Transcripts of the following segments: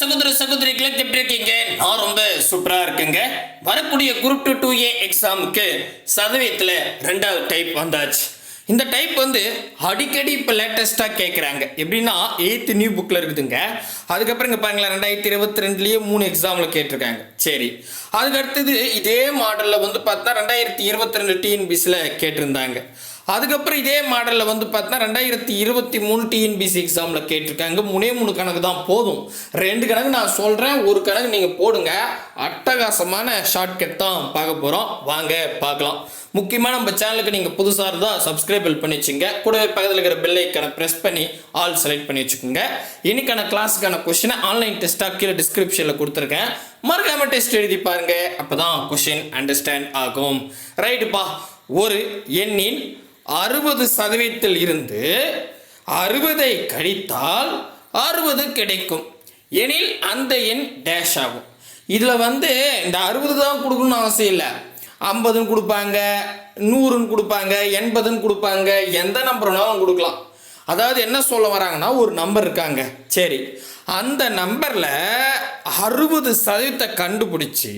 சகோதர சகோதரிகளை எப்படி இருக்கீங்க நான் ரொம்ப சூப்பரா இருக்குங்க. வரக்கூடிய குரூப் டூ டூ ஏ எக்ஸாமுக்கு சதவீதத்தில் ரெண்டாவது டைப் வந்தாச்சு. இந்த டைப் வந்து அடிக்கடி இப்போ லேட்டஸ்ட்டாக கேட்குறாங்க எப்படின்னா எயித்து நியூ புக்கில் இருக்குதுங்க. அதுக்கப்புறம் இங்கே பாருங்களேன் ரெண்டாயிரத்தி இருபத்தி ரெண்டுலேயே மூணு எக்ஸாமில் கேட்டிருக்காங்க. சரி. அதுக்கு அடுத்தது இதே மாடலில் வந்து பார்த்தா ரெண்டாயிரத்தி இருபத்தி ரெண்டு டிஎன்பிசியில் கேட்டிருந்தாங்க. அதுக்கப்புறம் இதே மாடலில் வந்து பார்த்தீங்கன்னா ரெண்டாயிரத்தி இருபத்தி மூணு டிஎன்பிசி எக்ஸாமில் கேட்டிருக்காங்க. மூணே மூணு கணக்கு தான் போதும். ரெண்டு கணக்கு நான் சொல்கிறேன் ஒரு கணக்கு நீங்கள் போடுங்க. அட்டகாசமான ஷார்ட்கட் தான் பார்க்க போகிறோம் வாங்க பார்க்கலாம். முக்கியமாக நம்ம சேனலுக்கு நீங்கள் புதுசாக இருந்தால் சப்ஸ்கிரைப் பண்ணி வச்சுங்க. கூடவே பக்கத்தில் இருக்கிற பெல் ஐக்கனை ப்ரெஸ் பண்ணி ஆல் செலக்ட் பண்ணி வச்சுக்கோங்க. இன்னைக்கான கிளாஸுக்கான கொஷினை ஆன்லைன் டெஸ்ட்டாக கீழே டிஸ்கிரிப்ஷனில் கொடுத்துருக்கேன். மறக்காமல் டெஸ்ட் எழுதி பாருங்க. அப்பதான் கொஷின் அண்டர்ஸ்டாண்ட் ஆகும். ரைட்டுப்பா ஒரு எண்ணின் அறுபது சதவீதத்தில் இருந்து அறுபதை கழித்தால் அறுபது கிடைக்கும். எனில் அந்த எண் டேஷ் ஆகும். இதில் வந்து இந்த அறுபது தான் கொடுக்கணும்னு அவசியம் இல்லை. ஐம்பதுன்னு கொடுப்பாங்க நூறுன்னு கொடுப்பாங்க எண்பதுன்னு கொடுப்பாங்க எந்த நம்பர் வேணாலும் கொடுக்கலாம். அதாவது என்ன சொல்ல வராங்கன்னா ஒரு நம்பர் இருக்காங்க. சரி. அந்த நம்பரில் அறுபது சதவீதத்தை கண்டுபிடிச்சி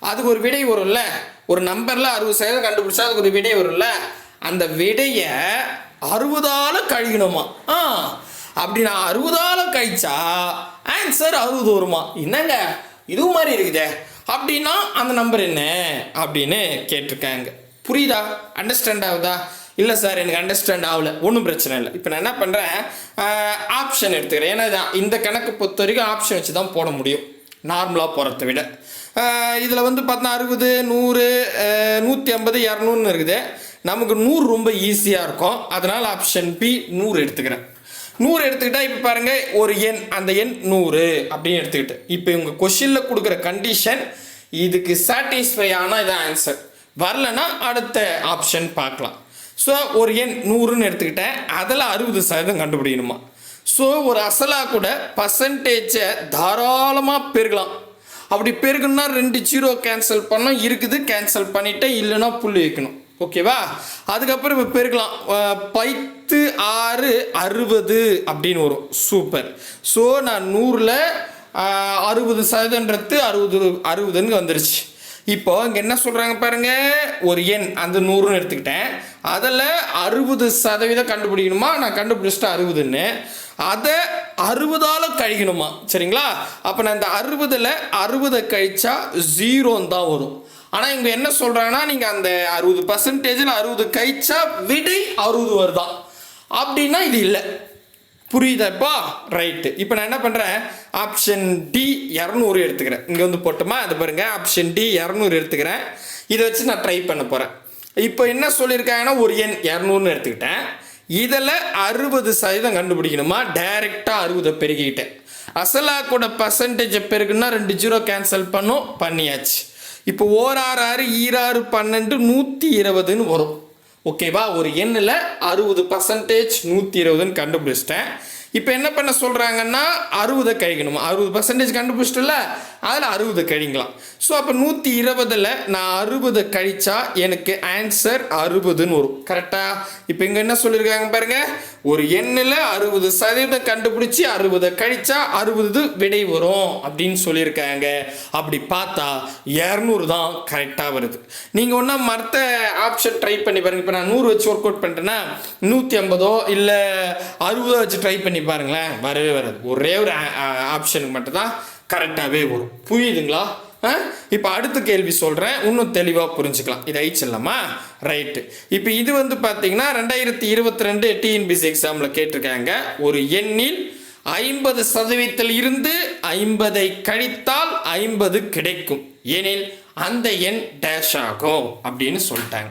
அதுக்கு ஒரு விடை வரும்ல. ஒரு நம்பரில் அறுபது சதவீதம் கண்டுபிடிச்சா அதுக்கு ஒரு விடை வரும்ல. அந்த விடையை அறுபதால் கழிக்கணுமா? ஆ அப்படி நான் அறுபதால் கழிச்சா ஆன்சர் அறுபது வருமா என்னங்க? இது மாதிரி இருக்குதே. அப்படின்னா அந்த நம்பர் என்ன? அப்படின்னு கேட்டிருக்காங்க. புரியுதா? அண்டர்ஸ்டாண்ட் ஆகுதா? இல்லை சார் எனக்கு அண்டர்ஸ்டாண்ட் ஆகல. ஒன்றும் பிரச்சனை இல்லை. இப்போ நான் என்ன பண்ணுறேன் ஆப்ஷன் எடுத்துக்கிறேன். ஏன்னா இந்த கணக்கு பொறுத்த வரைக்கும் ஆப்ஷன் வச்சு தான் போட முடியும். நார்மலாக போகிறத விட. இதில் வந்து பார்த்தா அறுபது நூறு நூற்றி ஐம்பது இரநூறுன்னு இருக்குது. நமக்கு நூறு ரொம்ப ஈஸியாக இருக்கும். அதனால் ஆப்ஷன் பி நூறு எடுத்துக்கிறேன். நூறு எடுத்துக்கிட்டால் இப்போ பாருங்கள் ஒரு எண் அந்த எண் நூறு அப்படின்னு எடுத்துக்கிட்டு. இப்போ இவங்க கொஷினில் கொடுக்குற கண்டிஷன் இதுக்கு சாட்டிஸ்ஃபை ஆனால் இதான் ஆன்சர் வரலன்னா அடுத்த ஆப்ஷன் பார்க்கலாம். ஸோ ஒரு எண் நூறுன்னு எடுத்துக்கிட்டேன். அதில் அறுபது சதவீதம் கண்டுபிடிக்கணுமா? ஸோ ஒரு அசலாக கூட பர்சன்டேஜை தாராளமாக பெருகலாம். அப்படி பெருகணும்னா ரெண்டு ஜீரோ கேன்சல் பண்ணோம் இருக்குது கேன்சல் பண்ணிவிட்டு இல்லைன்னா புள்ளி வைக்கணும். ஓகேவா அதுக்கப்புறம் இப்போ பெருக்கலாம். பைத்து ஆறு அறுபது அப்படின்னு வரும். சூப்பர் ஸோ நான் நூறில் அறுபது சதவீதன்றது அறுபது அறுபதுன்னு வந்துருச்சு. இப்போ இங்கே என்ன சொல்கிறாங்க பாருங்கள் ஒரு எண் அந்த நூறுன்னு எடுத்துக்கிட்டேன். அதில் அறுபது சதவீதம் கண்டுபிடிக்கணுமா? நான் கண்டுபிடிச்சிட்டு அறுபதுன்னு. அதை அறுபதால் கழிக்கணுமா? சரிங்களா? அப்போ நான் இந்த அறுபதில் அறுபதை கழிச்சா ஜீரோன்னு தான் வரும். ஆனால் இவங்க என்ன சொல்கிறாங்கன்னா நீங்கள் அந்த அறுபது பர்சன்டேஜில் அறுபது கழிச்சா விடை அறுபது வருதான் அப்படின்னா இது இல்லை. புரியுதாப்பா ரைட்டு இப்போ நான் என்ன பண்ணுறேன் ஆப்ஷன் டி இரநூறு எடுத்துக்கிறேன். இங்கே வந்து போட்டோமா? அது பாருங்கள் ஆப்ஷன் டி இரநூறு எடுத்துக்கிறேன். இதை வச்சு நான் ட்ரை பண்ண போகிறேன் இப்போ என்ன சொல்லியிருக்காங்கன்னா ஒரு எண் இரநூறுன்னு எடுத்துக்கிட்டேன். இதில் அறுபது சதவீதம் கண்டுபிடிக்கணுமா? டைரெக்டாக அறுபதை பெருகிக்கிட்டேன் அசலாக கூட பர்சன்டேஜை பெருக்குன்னா ரெண்டு ஜீரோ கேன்சல் பண்ணும் பண்ணியாச்சு. இப்போ ஓர் ஆறு ஆறு ஈராறு பன்னெண்டு நூற்றி இருபதுன்னு வரும் ஓகேவா ஒரு எண்ணில் அறுபது பர்சன்டேஜ் நூற்றி இருபதுன்னு கண்டுபிடிச்சிட்டேன். இப்போ என்ன பண்ண சொல்கிறாங்கன்னா அறுபதை கழிக்கணுமா? அறுபது பர்சன்டேஜ் கண்டுபிடிச்சிட்டல அதில் அறுபது கழிங்கலாம் ஸோ அப்போ நூற்றி இருபதில் நான் அறுபது கழிச்சா எனக்கு ஆன்சர் அறுபதுன்னு வரும். கரெக்டாக இப்போ இங்கே என்ன சொல்லியிருக்காங்க பாருங்க ஒரு எண்ணில் அறுபது சதவீதம் கண்டுபிடிச்சி அறுபதை கழிச்சா அறுபது விடை வரும் அப்படின்னு சொல்லியிருக்காங்க. அப்படி பார்த்தா இரநூறு தான் கரெக்டாக வருது. நீங்கள் ஒன்றா மற்ற ஆப்ஷன் ட்ரை பண்ணி பாருங்கள் இப்போ நான் நூறு வச்சு ஒர்க் அவுட் பண்ணிட்டேன்னா நூற்றி ஐம்பதோ இல்லை அறுபதோ வச்சு ட்ரை பண்ணி பாருங்களேன் வரவே வராது. ஒரே ஒரு ஆப்ஷனுக்கு மட்டும்தான் கரெக்டாகவே வரும். புரியுதுங்களா? இப்போ அடுத்த கேள்வி சொல்கிறேன் இன்னும் தெளிவாக புரிஞ்சுக்கலாம். இது ஐச்சிடலாமா ரைட்டு இப்போ இது வந்து பார்த்தீங்கன்னா ரெண்டாயிரத்தி இருபத்தி ரெண்டு டிஎன்பிசி எக்ஸாமில் கேட்டிருக்காங்க. ஒரு எண்ணில் ஐம்பது சதவீதத்தில் இருந்து ஐம்பதை கழித்தால் ஐம்பது கிடைக்கும். எனில் அந்த எண் டேஷ் ஆகும் அப்படின்னு சொல்லிட்டாங்க.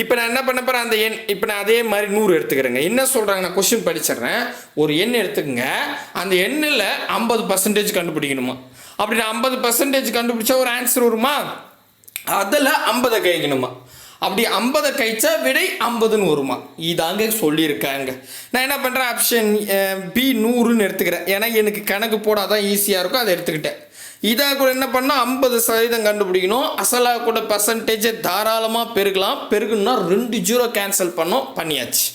இப்போ நான் என்ன பண்ண போகிறேன் அந்த எண் இப்போ நான் அதே மாதிரி நூறு எடுத்துக்கிறேங்க. என்ன சொல்கிறாங்க நான் கொஸ்டின் படிச்சிடுறேன். ஒரு எண் எடுத்துக்கங்க. அந்த எண்ணில் ஐம்பது பர்சன்டேஜ் கண்டுபிடிக்கணுமா? அப்படி நான் ஐம்பது பர்சன்டேஜ் கண்டுபிடிச்சா ஒரு ஆன்சர் வருமா? அதில் ஐம்பதை கழிக்கணுமா? அப்படி ஐம்பதை கழிச்சா விடை ஐம்பதுன்னு வருமா? இதாங்க சொல்லியிருக்காங்க. நான் என்ன பண்ணுறேன் ஆப்ஷன் பி நூறுன்னு எடுத்துக்கிறேன். ஏன்னா எனக்கு கணக்கு போடாதான் ஈஸியாக இருக்கும். அதை எடுத்துக்கிட்டேன். இதாக கூட என்ன பண்ணால் ஐம்பது சதவீதம் கண்டுபிடிக்கணும். அசலாக கூட பர்சன்டேஜை தாராளமாக பெருகலாம் பெருகணும்னா ரெண்டு ஜீரோ கேன்சல் பண்ணோம் பண்ணியாச்சு.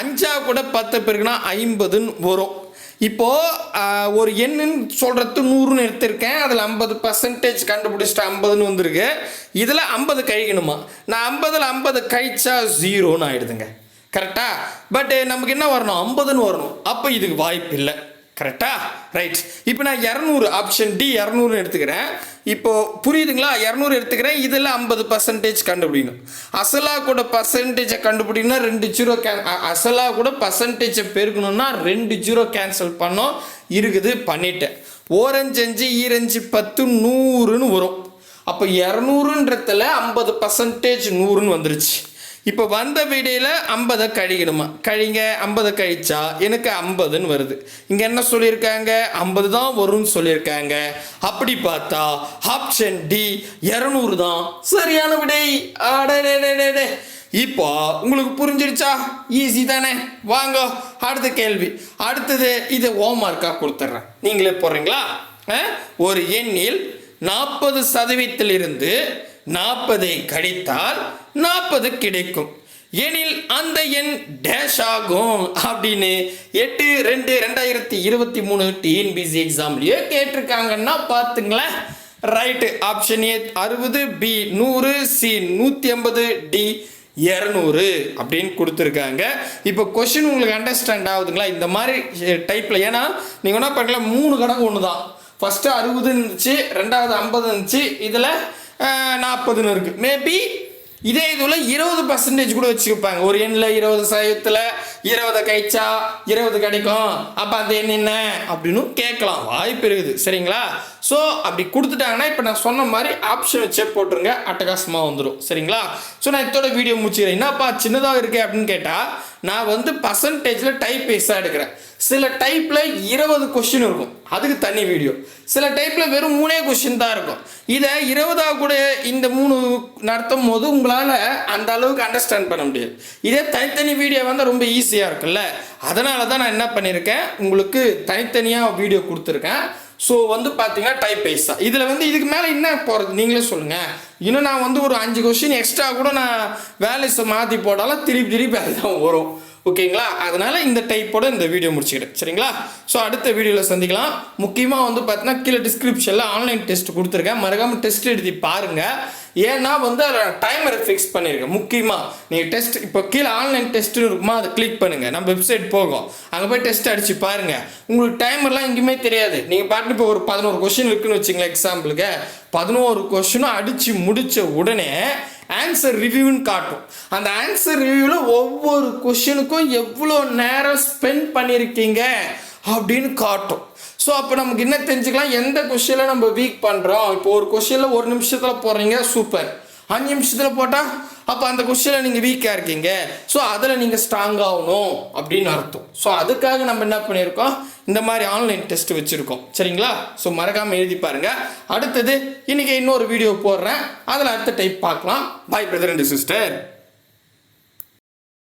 அஞ்சா கூட பத்து பெருக்குனா ஐம்பதுன்னு வரும். இப்போது ஒரு எண்ணுன்னு சொல்கிறது நூறுன்னு எடுத்திருக்கேன். அதில் ஐம்பது பர்சன்டேஜ் கண்டுபிடிச்சிட்டு ஐம்பதுன்னு வந்திருக்கு. இதில் ஐம்பது கழிக்கணுமா? நான் ஐம்பதில் ஐம்பது கழிச்சா ஜீரோன்னு ஆகிடுதுங்க கரெக்டாக பட் நமக்கு என்ன வரணும்? ஐம்பதுன்னு வரணும். அப்போ இதுக்கு வாய்ப்பு இல்லை கரெக்டா ரைட் இப்போ நான் இரநூறு ஆப்ஷன் டி இரநூறுன்னு எடுத்துக்கிறேன். இப்போது புரியுதுங்களா? இரநூறு எடுத்துக்கிறேன். இதில் ஐம்பது பர்சன்டேஜ் கண்டுபிடிக்கணும். அசலா கூட பர்சன்டேஜை கண்டுபிடிக்கணும்னா ரெண்டு ஜீரோ கேன் அசலா கூட பர்சன்டேஜை பெருக்கணும்னா ரெண்டு ஜீரோ கேன்சல் பண்ணோம். இருக்குது பண்ணிட்டேன். ஓரஞ்சு அஞ்சு ஈரஞ்சு பத்து நூறுன்னு வரும். அப்போ இரநூறுன்றதில் ஐம்பது பர்சன்டேஜ் நூறுன்னு வந்துருச்சு. இப்போ வந்த வீடியில் ஐம்பதை கழிக்கணுமா? கழிங்க ஐம்பதை கழிச்சா எனக்கு ஐம்பதுன்னு வருது. இங்கே என்ன சொல்லியிருக்காங்க? ஐம்பது தான் வரும்னு சொல்லியிருக்காங்க. அப்படி பார்த்தா ஆப்ஷன் டி இரநூறு தான் சரியான விடை. ஆடே இப்போ உங்களுக்கு புரிஞ்சிடுச்சா ஈஸி தானே. வாங்க அடுத்த கேள்வி. அடுத்தது இது ஹோம்ஒர்க்காக கொடுத்துட்றேன் நீங்களே போடுறீங்களா ஆ? ஒரு எண்ணில் நாற்பது சதவீதத்திலிருந்து நாற்பதை கழித்தால் நாற்பது கிடைக்கும். எனில் அந்த எண் டேஷ் ஆகும் அப்படின்னு எட்டு ரெண்டு ரெண்டாயிரத்தி இருபத்தி மூணு டிஎன்பிசி எக்ஸாம்லயே கேட்டிருக்காங்கன்னா பார்த்துங்களேன். ரைட்டு ஆப்ஷன் ஏ அறுபது பி நூறு சி நூற்றி ஐம்பது டி இரநூறு அப்படின்னு கொடுத்துருக்காங்க. இப்போ கொஷின் உங்களுக்கு அண்டர்ஸ்டாண்ட் ஆகுதுங்களா? இந்த மாதிரி டைப்பில் ஏன்னா நீங்கள் என்ன பண்ணலாம்? மூணு கணக்கு ஒன்று தான் ஃபஸ்ட்டு அறுபது இருந்துச்சு ரெண்டாவது ஐம்பது இருந்துச்சு இதில் நாற்பதுன்னு இருக்குது மேபி இதே இதில் இருபது பர்சன்டேஜ் கூட வச்சுருப்பாங்க ஒரு எண்ணில் இருபது சதவீதத்தில் இருபதை கழிச்சா இருபது கிடைக்கும். அப்போ அந்த எண் என்ன? அப்படின்னு கேட்கலாம். வாய்ப்பு இருக்குது. சரிங்களா? ஸோ அப்படி கொடுத்துட்டாங்கன்னா இப்போ நான் சொன்ன மாதிரி ஆப்ஷன் வச்சே போட்டுருங்க. அட்டகாசமாக வந்துடும் சரிங்களா? ஸோ நான் இதோட வீடியோ முடிச்சுக்கிறேன். என்னப்பா சின்னதாக இருக்கே அப்படின்னு கேட்டால் நான் வந்து பர்சன்டேஜில் டைப் பேஸாக எடுக்கிறேன். சில டைப்பில் இருபது கொஷின் இருக்கும். அதுக்கு தனி வீடியோ சில டைப்பில் வெறும் மூணே கொஷின் தான் இருக்கும். இதை இருபதாக கூட இந்த மூணு நடத்தும் போது உங்களால் அந்த அளவுக்கு அண்டர்ஸ்டாண்ட் பண்ண முடியாது. இதே தனித்தனி வீடியோ வந்து ரொம்ப ஈஸியாக இருக்குல்ல அதனால தான் நான் என்ன பண்ணியிருக்கேன்? உங்களுக்கு தனித்தனியாக வீடியோ கொடுத்துருக்கேன். ஸோ வந்து பார்த்தீங்கன்னா டைப் வைஸ் இதில் வந்து இதுக்கு மேலே என்ன போகிறது நீங்களே சொல்லுங்கள் இன்னும் நான் வந்து ஒரு அஞ்சு கொஷின் எக்ஸ்ட்ரா கூட நான் வேலைஸை மாற்றி போட்டாலும் திருப்பி திருப்பி அதுதான் வரும். ஓகேங்களா? அதனால் இந்த டைப்போட இந்த வீடியோ முடிச்சுக்கிறேன். சரிங்களா? ஸோ அடுத்த வீடியோவில் சந்திக்கலாம். முக்கியமாக வந்து பார்த்தீங்கன்னா கீழே டிஸ்கிரிப்ஷனில் ஆன்லைன் டெஸ்ட் கொடுத்துருக்கேன். மறக்காமல் டெஸ்ட் எழுதி பாருங்கள் ஏன்னா வந்து அதில் டைமரை ஃபிக்ஸ் பண்ணியிருக்கேன் முக்கியமாக நீங்கள் டெஸ்ட் இப்போ கீழே ஆன்லைன் டெஸ்ட்னு இருக்குமா அதை கிளிக் பண்ணுங்கள் நம்ம வெப்சைட் போகும். அங்கே போய் டெஸ்ட் அடித்து பாருங்கள் உங்களுக்கு டைமர்லாம் எங்கேயுமே தெரியாது. நீங்கள் பாட்டு இப்போ ஒரு பதினோரு கொஷின் இருக்குன்னு வச்சுங்களேன் எக்ஸாம்பிளுக்கு பதினோரு கொஷினும் அடித்து முடித்த உடனே ஆன்சர் ரிவ்யூன்னு காட்டும். அந்த ஆன்சர் ரிவ்யூவில் ஒவ்வொரு கொஷினுக்கும் எவ்வளோ நேரம் ஸ்பெண்ட் பண்ணியிருக்கீங்க அப்படின்னு காட்டும். ஸோ அப்போ நமக்கு என்ன தெரிஞ்சுக்கலாம்? எந்த கொஷினில் நம்ம வீக் பண்ணுறோம் இப்போ ஒரு கொஷினில் ஒரு நிமிஷத்தில் போகிறீங்க சூப்பர் அஞ்சு நிமிஷத்தில் போட்டால் அப்போ அந்த கொஷனில் நீங்கள் வீக்காக இருக்கீங்க. ஸோ அதில் நீங்கள் ஸ்ட்ராங் ஆகணும் அப்படின்னு அர்த்தம். ஸோ அதுக்காக நம்ம என்ன பண்ணியிருக்கோம் இந்த மாதிரி ஆன்லைன் டெஸ்ட் வச்சுருக்கோம். சரிங்களா? ஸோ மறக்காமல் எழுதி பாருங்கள் அடுத்தது இன்றைக்கி இன்னொரு வீடியோ போடுறேன். அதில் அடுத்த டைப் பார்க்கலாம். பாய் பிரதர் அண்ட் சிஸ்டர்